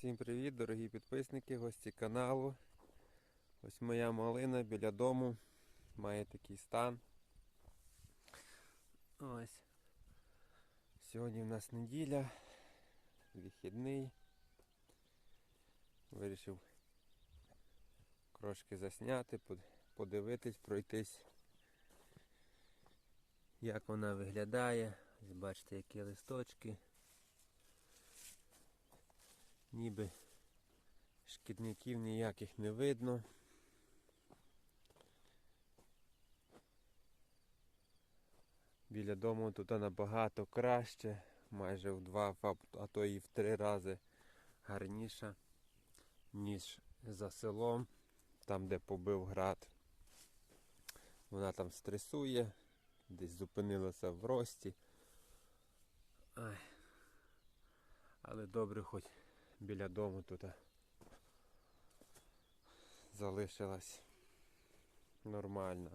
Всім привіт, дорогі підписники, гості каналу. Ось моя малина біля дому. Має такий стан. Ось. Сьогодні в нас неділя, вихідний. Вирішив трошки засняти, подивитись, пройтись, як вона виглядає. Ось бачите, які листочки. Ніби шкідників ніяких не видно. Біля дому тут набагато краще, майже в два, а- то і в три рази гарніша, ніж за селом, там де побив град. Вона там стресує, десь зупинилася в рості. Ай. Але добре хоч біля дому тут залишилась нормальна.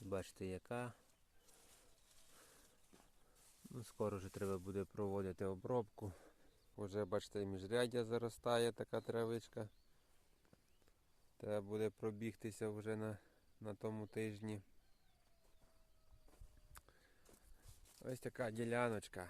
Бачите яка. Ну, скоро вже треба буде проводити обробку. Уже бачите, і міжряддя заростає така травичка. Треба буде пробігтися вже на, на тому тижні. Ось така діляночка.